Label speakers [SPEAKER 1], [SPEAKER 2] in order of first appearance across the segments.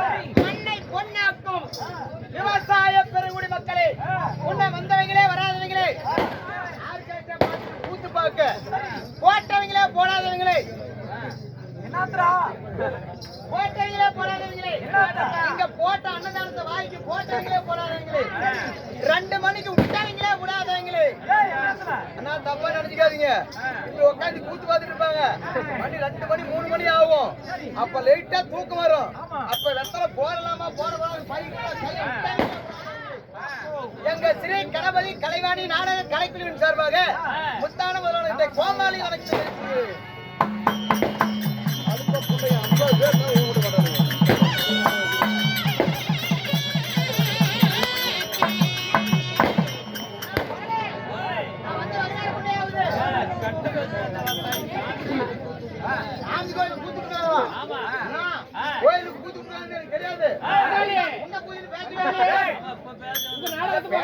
[SPEAKER 1] மண்ணை பொன்னாக்கும். விவசாய பெருங்குடி மக்களே உன்னை வந்தவங்களே வராதவங்களே. கூத்து பார்க்க. போட்டவங்களே போடாதவங்களே. போட்டவங்களே போடாதவங்களே. போட்ட அன்னதானத்தை வாய்க்கு போட்டவங்களே போடாதவங்களே. ரெண்டு மணிக்கு விட்டாங்களே அண்ணா தப்பா நினைச்சுக்காதீங்க. இப்ப உட்காந்து கூத்து பார்த்துட்டு இருப்பாங்க. மணி ரெண்டு மணி மூணு மணி ஆகும். அப்ப லைட்டா தூக்கம் வரும். அப்ப வெத்தல போடலாமா போடலாமா? எங்க ஸ்ரீ கணபதி கலைவாணி நாடக கலைக்குழுவின் சார்பாக முத்தான முதல்வர் இந்த கோமாளி வணக்கம் நாடகத்துக்கு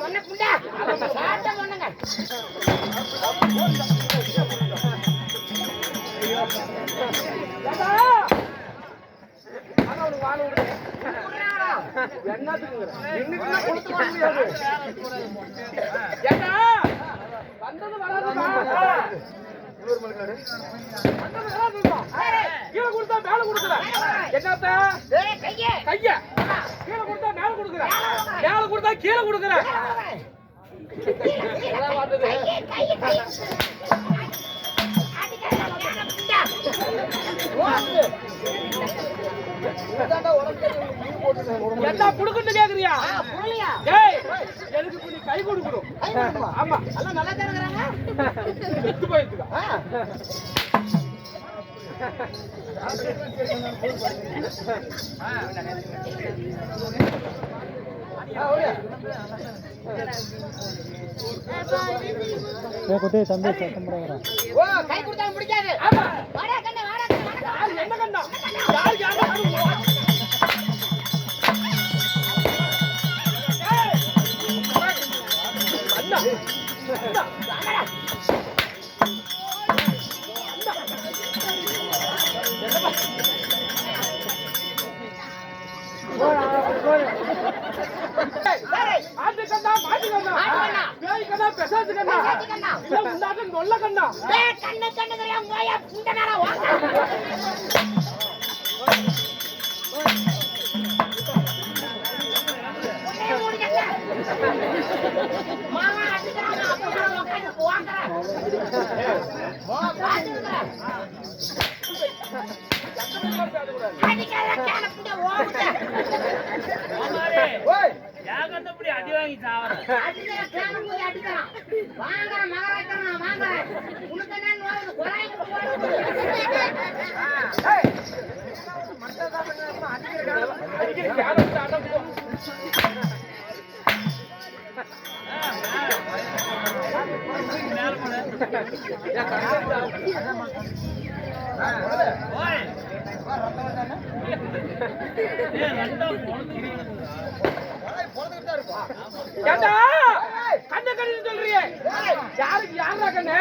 [SPEAKER 1] மொன்ன புண்டா சாட்ட மொன்னங்க என்னத்துக்குங்கிற?
[SPEAKER 2] வந்தது வராதுமா கீழே கொடுத்தா மேல கொடுக்குற என்னத்த
[SPEAKER 1] கைய
[SPEAKER 2] கீழே கொடுத்தா மேல கொடுக்குற மேல கொடுத்தா கீழே. கொடுக்குற என்ன புடுக்குன்னு கேக்குறியா? டேய் எனக்கு இப்ப நீ கை கொடுக்கணும்
[SPEAKER 1] கை கொடுக்குமா?
[SPEAKER 2] ஆமா
[SPEAKER 1] எல்லாம் நல்லா தானே இருக்கிறாங்க?
[SPEAKER 2] செத்து போயிருக்குதா
[SPEAKER 1] ஆ. ஆ, ஓடியா. ஓ, கை கொடுத்தாலும் பிடிக்காது.
[SPEAKER 2] ஆமா
[SPEAKER 1] வாடா கண்ணு, வாடா கண்ணு, வாடா கண்ணு.
[SPEAKER 2] யார் என்ன கண்டா யார் யார்?
[SPEAKER 1] அடிக்காத, கேன புண்டை ஓடுது.
[SPEAKER 2] அடி வாங்கி சாவற
[SPEAKER 1] அடிக்கிற கேன போய் அடிக்கிறான். வாங்குறேன், மகராய்க்கிறேன், வாங்குறேன். உனக்கு என்ன நோய், குழாய்க்கு போடுது. ஏய்,
[SPEAKER 2] அடிக்கிற யாரும் அடம்
[SPEAKER 1] குழாய் பொழந்துக்கிட்டு தான் இருக்கும்.
[SPEAKER 2] ஏண்டா? கண்ணு கண்ணு?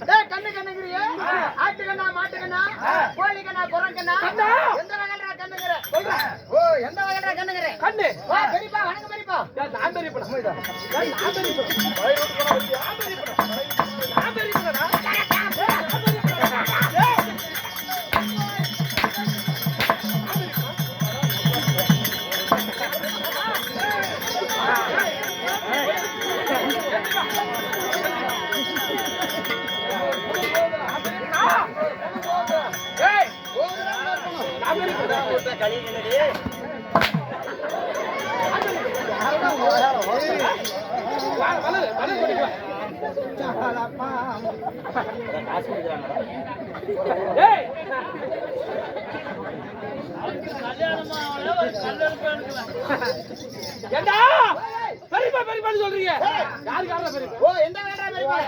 [SPEAKER 2] டே கண்ணு
[SPEAKER 1] கண்ணுங்கிறியே ஆட்டு கண்ணா மாட்டு கண்ணா கோழி கண்ணா குரங்கண்ணா. எந்த
[SPEAKER 2] சொல்றேன்.
[SPEAKER 1] ஓ எந்த வகைடா கண்ணுங்கிற
[SPEAKER 2] கண்ணு.
[SPEAKER 1] வா பெரியப்பா வணக்கம் பெரியப்பா.
[SPEAKER 2] நான் நான் நான் நான் ஏண்டா பெரியப்பா பெரியப்பான்னு சொல்றீங்க பெரியப்பா
[SPEAKER 1] ஓ எந்த வகைடா பெரியப்பா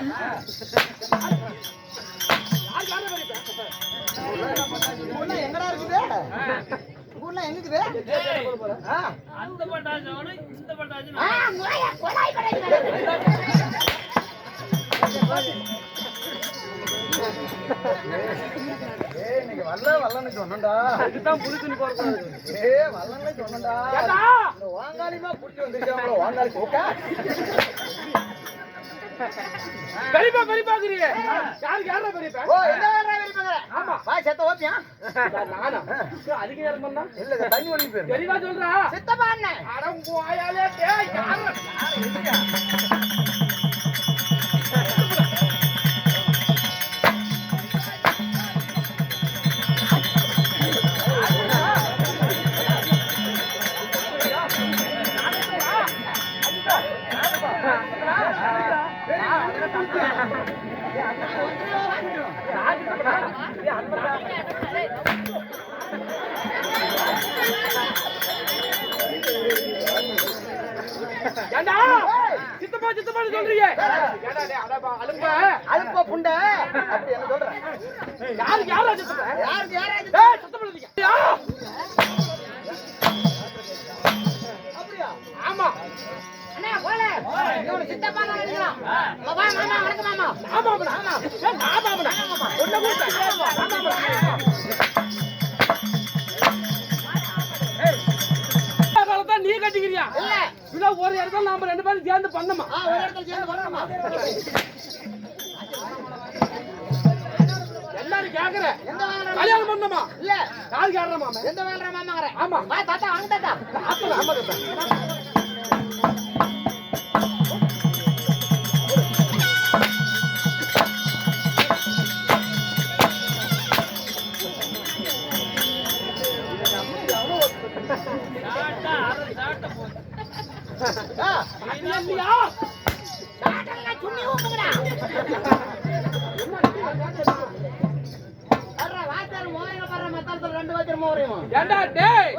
[SPEAKER 2] பெரியப்பா
[SPEAKER 1] இருக்குது ஊர்ல எங்க இருக்குது ஆ ஆ, நோயா, கொடாய், கொடாய், கொடாய். ஏய், இன்னைக்கு வல்ல வல்லன்னு சொன்னேன்டா.
[SPEAKER 2] இதுதான் புது துணி போறது
[SPEAKER 1] சொன்னேன்டா.
[SPEAKER 2] ஏண்டா
[SPEAKER 1] இந்த வாங்காளிமா புடிச்சு வந்திருக்காங்களோ, போக்கா.
[SPEAKER 2] பெரியப்பா யாருக்கு யாரா பெரியப்பா
[SPEAKER 1] ஓ?
[SPEAKER 2] ஆமா.
[SPEAKER 1] வா, செத்த ஓப்பியா?
[SPEAKER 2] நானா? அதுக்கு நேரம் பண்ணா
[SPEAKER 1] இல்ல, தண்ணி ஒழுகி போயிரும்.
[SPEAKER 2] தெளிவா சொல்றா.
[SPEAKER 1] சித்தப்பா அண்ணன்.
[SPEAKER 2] அடம் போயாலே டேய் யாரா? ஏண்டா சித்தப்பா சித்தப்பான்னு சொல்றீங்க ஏண்டா டேய் அடப்பா அலுப்பா
[SPEAKER 1] அலுப்பா புண்டை. அப்படி என்ன சொல்றேன்?
[SPEAKER 2] யாருக்கு யாரா சித்தப்பா
[SPEAKER 1] யாருக்கு
[SPEAKER 2] சத்தம் பண்ணாதீங்க யா
[SPEAKER 1] அப்படியா?
[SPEAKER 2] ஆமா
[SPEAKER 1] அண்ணா, போல. சித்தப்பா மாமா, வணக்கம் மாமா.
[SPEAKER 2] ஆமா ஆமா ஏய் சேர்ந்து பண்ணமா?
[SPEAKER 1] ஆ, ஒரு இடத்துல சேர்ந்து வரணுமா?
[SPEAKER 2] எல்லாரும் கேக்குற. கல்யாணம் பண்ணமா?
[SPEAKER 1] இல்ல.
[SPEAKER 2] யாருக்கு யாரா மாமா.
[SPEAKER 1] எந்த வகைடா மாமாங்கிற?
[SPEAKER 2] ஆமா.
[SPEAKER 1] வா, தாத்தா, வாங்க தாத்தா.
[SPEAKER 2] ஆத்தல ஆமா தாத்தா ஏண்டா டேய்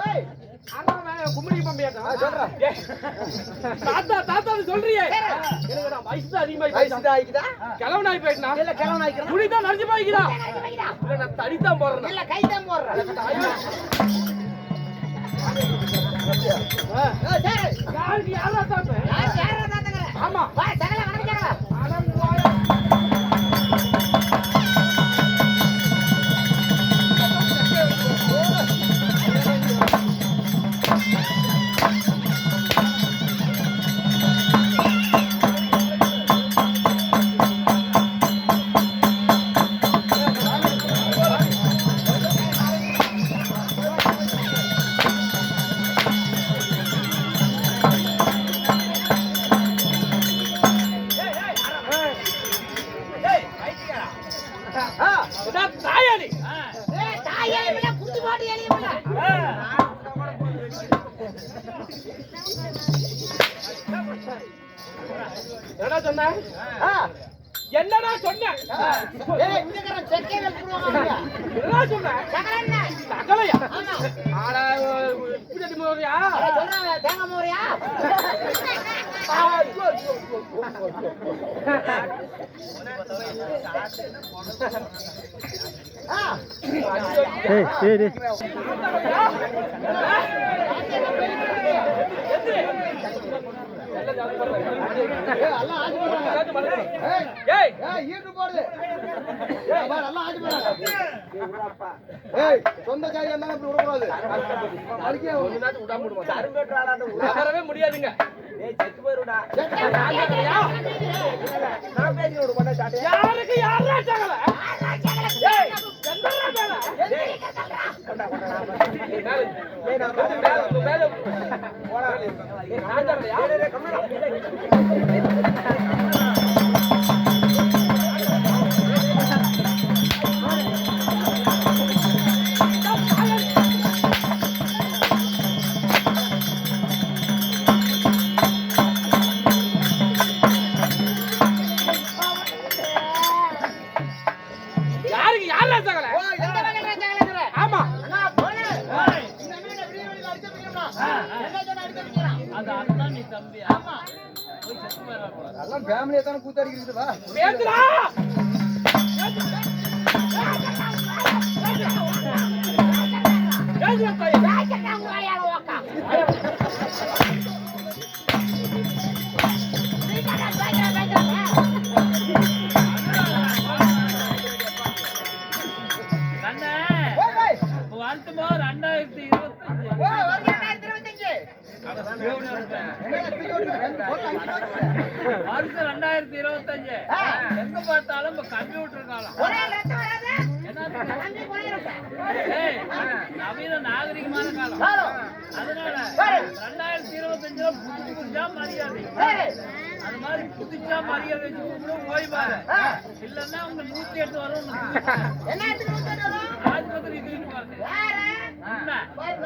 [SPEAKER 2] கும்மிடி பம்பியாட்டா
[SPEAKER 1] சொல்றேன்.
[SPEAKER 2] தாத்தா தாத்தா சொல்றியே எனக்கு நான் வயசு அதிகமாயி
[SPEAKER 1] வயசு ஆயிக்குதா?
[SPEAKER 2] கிழவன் ஆகி போயிட்டா
[SPEAKER 1] இல்ல, கிழவன் ஆயிக்கிறான்.
[SPEAKER 2] முடி தான் நடிச்சு போய்க்கிறா. இல்ல நான் தடித்தான் போடுறேன்
[SPEAKER 1] இல்ல, கைதான் போடுறேன்.
[SPEAKER 2] ஆமா.
[SPEAKER 1] இல்ல, குட்டி போட்டு இல்ல.
[SPEAKER 2] என்னடா சொன்ன
[SPEAKER 1] ஆ,
[SPEAKER 2] என்னடா சொன்ன
[SPEAKER 1] ஏய், இங்கக்காரன் செக்கே வைப்புடுவாங்க இல்லையா?
[SPEAKER 2] என்னடா சொன்ன
[SPEAKER 1] சகல என்ன?
[SPEAKER 2] தகலையா
[SPEAKER 1] ஆமா.
[SPEAKER 2] ஆடா இப்படி அடி போறியா
[SPEAKER 1] அட, சொல்றாங்க, தேங்காய் மோரையா?
[SPEAKER 2] எல்லாம்
[SPEAKER 1] ஏய், எல்லாம் ஏய், சொந்த ஜாதியா இருந்தாலும் இப்படி விடக்கூடாது. அதுக்கே விடாம விட
[SPEAKER 2] முடியாதுங்க யாருக்கு யாரா சகல? மேல
[SPEAKER 3] ரெண்டாயிரத்தி இருபத்தஞ்சு. எங்க பார்த்தாலும் கம்ப்யூட்டர் காலம் நவீன நாகரிகமான காலம். அதனால. ரெண்டாயிரத்தி இருபத்தஞ்சுல புதுசு புதுசா மரியாதை. அது மாதிரி புதுசா மரியாதை வச்சு கூப்பிடும் ஓய்வாரு. இல்லன்னா உங்க நூத்தி எட்டு வரும்? ஆஸ்பத்திரி தூக்கிட்டு பாருங்க? என்ன?
[SPEAKER 1] பாரு,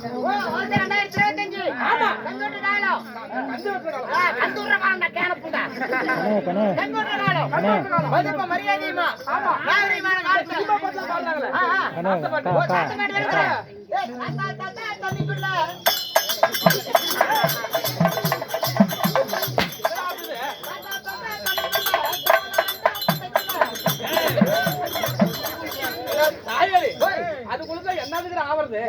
[SPEAKER 1] ரெண்டாயிரத்தி இருபத்தஞ்சு. கந்தூட்டு காலம். ஆ, காலம்டா, கேனப்புண்டா. கந்தூர்ற காலம். மதிப்பு மரியாதையுமா? நாகரிகமான காலத்துல. ஆ, ஆ. ஓ, தாத்தா
[SPEAKER 2] ஆவறது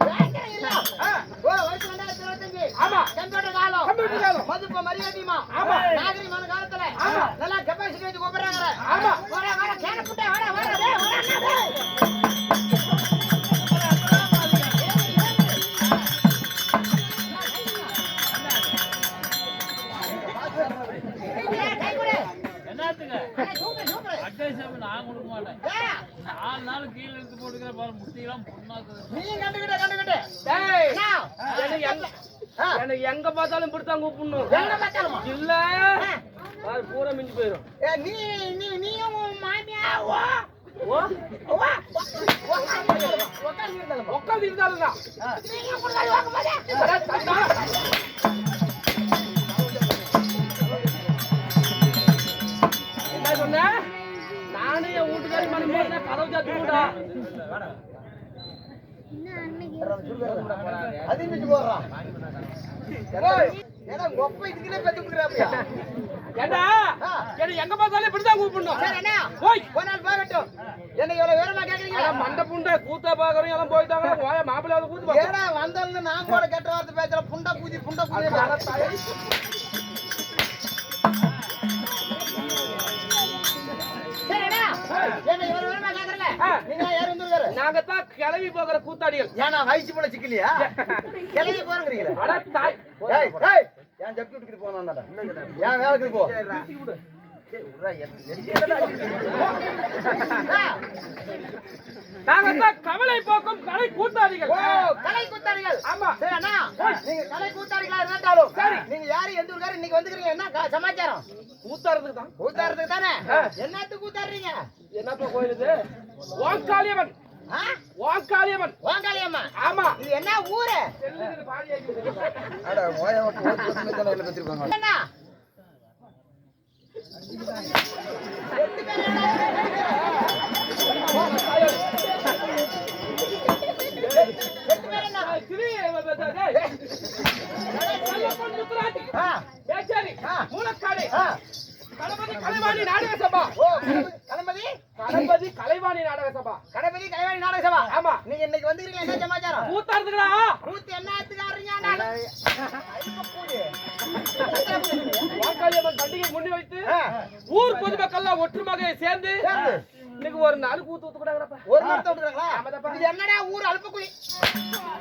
[SPEAKER 1] வர
[SPEAKER 2] ஆமா
[SPEAKER 1] கம்ப்யூட்டர் காலம்.
[SPEAKER 2] கம்ப்யூட்டர் காலம்.
[SPEAKER 1] மதிப்பு மரியாதையுமா?
[SPEAKER 2] ஆமா.
[SPEAKER 1] நாகரிகமான காலத்துல
[SPEAKER 2] ஆமா.
[SPEAKER 1] நல்லா கெப்பாசிட்டி வச்சு கூப்பிடுறாங்க
[SPEAKER 2] ஆமா.
[SPEAKER 1] வர வர கேனப்புண்டா வர வர டேய் வர அண்ணா, டேய். ஏய், கை கொடு.
[SPEAKER 3] என்னத்துக்கு
[SPEAKER 1] ஏய், சூப்பர், சூப்பர்.
[SPEAKER 3] அட்வைஸ் நான் கொடுக்க மாட்டேன்.
[SPEAKER 1] ஏய்,
[SPEAKER 3] நாலு நாள் கீழே எடுத்து போட்டுக்கிற பாரு முட்டியெல்லாம் பொண்ணாக்குது.
[SPEAKER 1] கண்டுக்கிட்ட.
[SPEAKER 2] டேய்!
[SPEAKER 1] அண்ணா,
[SPEAKER 2] எனக்கு எங்க எனக்கு எங்க பார்த்தாலும் இப்படித்தான் கூப்பிடணும்.
[SPEAKER 1] எங்க பார்த்தாலுமா?
[SPEAKER 2] இல்ல. அது பூரா மிஞ்சி போயிடும்
[SPEAKER 1] ஏய், நீ நீ நீயும் மாமியாவோ?
[SPEAKER 2] உட்காந்து இருந்தாலும்? தான். என்ன சொன்ன? என் வீட்டுக்காரி மணி போது கதவு சாத்தி விடா
[SPEAKER 1] அது மிச்சு போடுறான் பெத்து கொடுக்குறாப்பியா?
[SPEAKER 2] ஏண்டா எங்க பார்த்தாலும் இப்படித்தான் கூப்பிடணும். போய்.
[SPEAKER 1] ஒரு நாள் பார்க்கட்டும். என்ன இவ்வளவு விவரமா கேக்குறீங்க?
[SPEAKER 2] மண்டை புண்டை கூத்தா பாக்குறோம் எல்லாம் போயிட்டாங்க போய மாப்பிள்ளையாவது கூத்து
[SPEAKER 1] ஏடா, வந்தாலும்னு நான் கூட கெட்ட வார்த்தை பேசுற புண்டா பூதி புண்டா பூதி நீங்க
[SPEAKER 2] தான் கிளம்பி போகிற கூத்தாடிகள்.
[SPEAKER 1] ஏன்னா வயசு போல சிக்கலையா? கிளம்பி போறீங்களா ஏன் ஜப்தி விட்டுக்கிட்டு போனாடா ஏன் வேலைக்கு போ?
[SPEAKER 2] நாங்க தான் கவலை போக்கும் கலை கூத்தாடிகள்.
[SPEAKER 1] ஓ கலை கூத்தாடிகள்.
[SPEAKER 2] ஆமா.
[SPEAKER 1] சரி அண்ணா. நீங்க கலை கூத்தாடிகளா இருந்தாலும் சரி. நீங்க யாரு எந்த ஊருக்காரு இன்னைக்கு வந்துக்கிறீங்க? என்ன சமாச்சாரம்?
[SPEAKER 2] கூத்தாடுறதுக்கு தான்.
[SPEAKER 1] கூத்தாடுறதுக்கு தானே? என்னத்துக்கு கூத்தாடுறீங்க?
[SPEAKER 2] என்னப்பா கோயில் இது? ஓங்காளியம்மன்
[SPEAKER 1] ஆ?
[SPEAKER 2] ஓங்காளியம்மன்
[SPEAKER 1] ஓங்காளியம்மா
[SPEAKER 2] ஆமா.
[SPEAKER 1] இது என்ன ஊரு. என்ன
[SPEAKER 2] ஓங்காளியம்மன் பண்டிகை முன்னி வைத்து ஊர் பொதுமக்கள்லாம் ஒற்றுமையாக சேர்ந்து
[SPEAKER 1] சேர்ந்து.
[SPEAKER 2] இன்னைக்கு ஒரு நாள் கூத்து
[SPEAKER 1] ஒரு
[SPEAKER 2] ஆமாதாப்பா.
[SPEAKER 1] இது என்னடா ஊர் அல்பக்குழி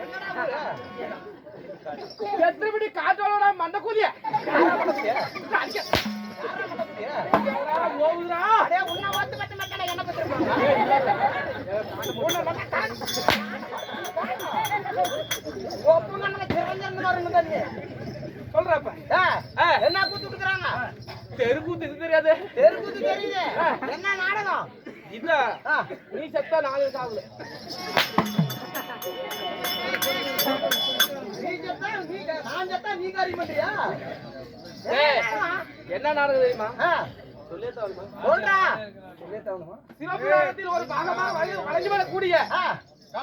[SPEAKER 1] என்னடா ஊரு?
[SPEAKER 2] எத்திரபடி காற்றோட மண்ட கூலிய ஓவுதுரா
[SPEAKER 1] அடே, உன்னை ஓத்து பத்த என்ன தான். ஒப்புங்க, நம்ம திறந்திருந்து வருங்க தண்ணி.
[SPEAKER 2] சொல்றப்ப.
[SPEAKER 1] என்ன கூத்து விட்டுக்கிறாங்க
[SPEAKER 2] தெருக்கூத்து இது தெரியாது?
[SPEAKER 1] தெருக்கூத்து தெரியுது. என்ன நாடகம்?
[SPEAKER 2] இல்ல நீ செத்தா நாலு சாகுல என்ன நாடகம் தெரியுமா?
[SPEAKER 1] ஆ,
[SPEAKER 2] சொல்லியே தவறுமா
[SPEAKER 1] சொல்றா.
[SPEAKER 2] சிவபுராணத்தில் ஒரு பாகமாக வழி- வழங்கி வரக்கூடிய
[SPEAKER 1] ஆ,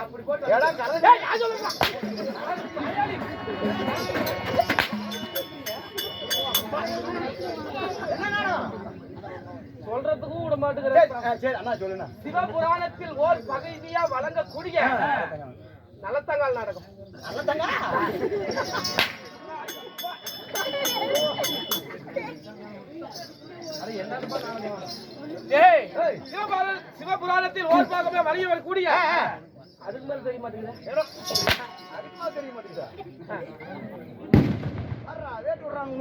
[SPEAKER 2] அப்படி போட்டு
[SPEAKER 1] எடா, கலந்து-
[SPEAKER 2] ஏய், நான் சொல்லுறேன்.
[SPEAKER 1] என்ன நாடகம்
[SPEAKER 2] சொல்றதுக்கும் விட மாட்டேங்கிறேன் சிவபுராணத்தில் ஓர் பகுதியா வழங்கக்கூடிய நலத்தங்கால் நாடகம்
[SPEAKER 1] நல்ல தங்க
[SPEAKER 2] ஏய்
[SPEAKER 1] ஏய்.
[SPEAKER 2] சிவபுராண சிவபுராணத்தில் ஓர் பாகமே
[SPEAKER 1] ஆ, ஆ.
[SPEAKER 2] அதுக்கு மேல தெரிய மாட்டேங்குது
[SPEAKER 1] ஏடா, அதுக்குமா தெரிய மாட்டேங்குதா? வேட்டு விடுறாங்க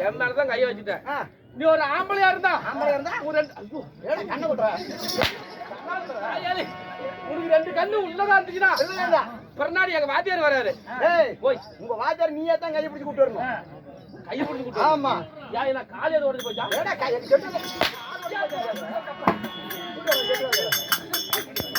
[SPEAKER 2] என் மேலதான் கைய வச்சுட்டேன். நீ ஒரு ஆம்பளையா இருந்தா?
[SPEAKER 1] ஆம்பளையா இருந்தா?
[SPEAKER 2] உன் ரெண்டு
[SPEAKER 1] ஏடா, கண்ணை
[SPEAKER 2] உனக்கு ரெண்டு கண்ணு உள்ளதா இருந்துச்சுன்னா? பிறநாடி எங்க வாத்தியார் வராரு.
[SPEAKER 1] ஏய்,
[SPEAKER 2] போய்.
[SPEAKER 1] உங்க வாத்தியார் நீயே தான் கையை பிடிச்சு கூப்பிட்டு வரணும்.
[SPEAKER 2] கையை பிடிச்சு கூட்டு
[SPEAKER 1] ஆமா.
[SPEAKER 2] யா என்ன காலேஜ் ஓடி போச்சா